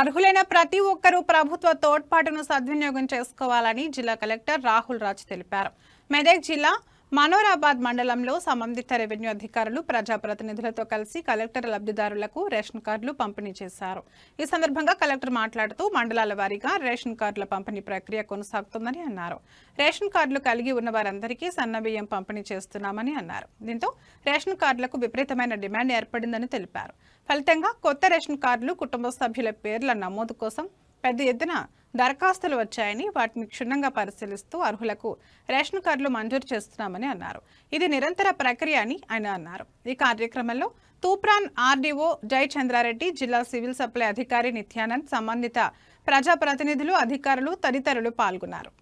అర్హులైన ప్రతి ఒక్కరూ ప్రభుత్వ తోడ్పాటును సద్వినియోగం చేసుకోవాలని జిల్లా కలెక్టర్ రాహుల్ రాజ్ తెలిపారు. మెదక్ జిల్లా మనోరాబాద్ మండలంలో సంబంధిత రెవెన్యూ అధికారులు ప్రజాప్రతినిధులతో కలిసి కలెక్టర్ లబ్ధిదారులకు రేషన్ కార్డులు పంపిణీ చేశారు. ఈ సందర్భంగా కలెక్టర్ మాట్లాడుతూ మండలాల వారీగా రేషన్ కార్డుల పంపిణీ ప్రక్రియ కొనసాగుతుందని అన్నారు. రేషన్ కార్డులు కలిగి ఉన్న వారందరికీ సన్నబియ్యం పంపిణీ చేస్తున్నామని అన్నారు. దీంతో రేషన్ కార్డులకు విపరీతమైన డిమాండ్ ఏర్పడిందని తెలిపారు. ఫలితంగా కొత్త రేషన్ కార్డులు కుటుంబ సభ్యుల పేర్ల నమోదు కోసం పెద్ద ఎత్తున దరఖాస్తులు వచ్చాయని వాటిని క్షుణ్ణంగా పరిశీలిస్తూ అర్హులకు రేషన్ కార్డులు మంజూరు చేస్తున్నామని అన్నారు. ఇది నిరంతర ప్రక్రియ అని ఆయన అన్నారు. ఈ కార్యక్రమంలో తూప్రాన్ ఆర్డీఓ జయచంద్రారెడ్డి జిల్లా సివిల్ సప్లై అధికారి నిత్యానంద్ సంబంధిత ప్రజాప్రతినిధులు అధికారులు తదితరులు పాల్గొన్నారు.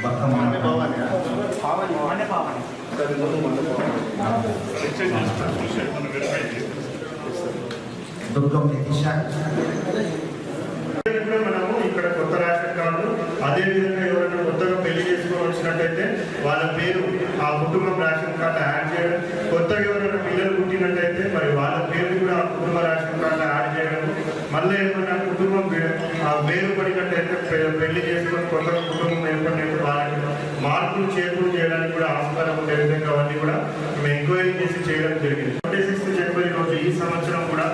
ప్రజాప్రతినిధులకు దుర్గం నితీష కూడా మనము ఇక్కడ కొత్త రేషన్ కార్డు అదే విధంగా ఎవరైనా కొత్తగా పెళ్ళి చేసుకోవాల్సినట్టయితే వాళ్ళ పేరు ఆ కుటుంబం రేషన్ కార్డు యాడ్ చేయడం. కొత్తగా ఎవరైనా పిల్లలు పుట్టినట్టయితే మరి వాళ్ళ పేరు కూడా ఆ కుటుంబ రేషన్ కార్డు మళ్ళీ ఏమైనా కుటుంబం ఆ వేరు పడినట్టయితే పెళ్ళి చేసుకొని కొత్త కుటుంబం ఏర్పడినట్టు వాళ్ళకి మార్పులు చేర్పులు చేయడానికి కూడా ఆస్కారం ఉండే విధంగా అవన్నీ కూడా మేము ఎంక్వైరీ చేసి చేయడం జరిగింది. ట్వంటీ సిక్స్త్ జనవరి రోజు ఈ సంవత్సరం కూడా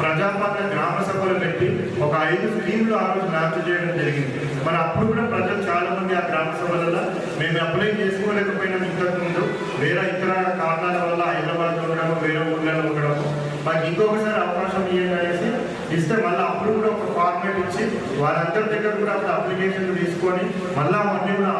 ప్రజాపాలన గ్రామ సభలు పెట్టి ఒక ఐదు స్కీమ్లు ఆ రోజు లాంచ్ చేయడం జరిగింది. మరి అప్పుడు కూడా ప్రజలు చాలా మంది ఆ గ్రామ సభలలో మేము అప్లై చేసుకోలేకపోయినాం ఇంతకుముందు. వేరే ఇతర కారణాల వల్ల హైదరాబాద్ ఉండడం వేరే ఊళ్ళలో ఉండడం మాకు ఇంకొకసారి అవకాశం ఇవ్వండి అనేసి ఇస్తే మళ్ళీ అప్పుడు కూడా ఒక ఫార్మేట్ ఇచ్చి వారందరి దగ్గర కూడా అప్పుడు అప్లికేషన్ తీసుకొని మళ్ళీ అవన్నీ కూడా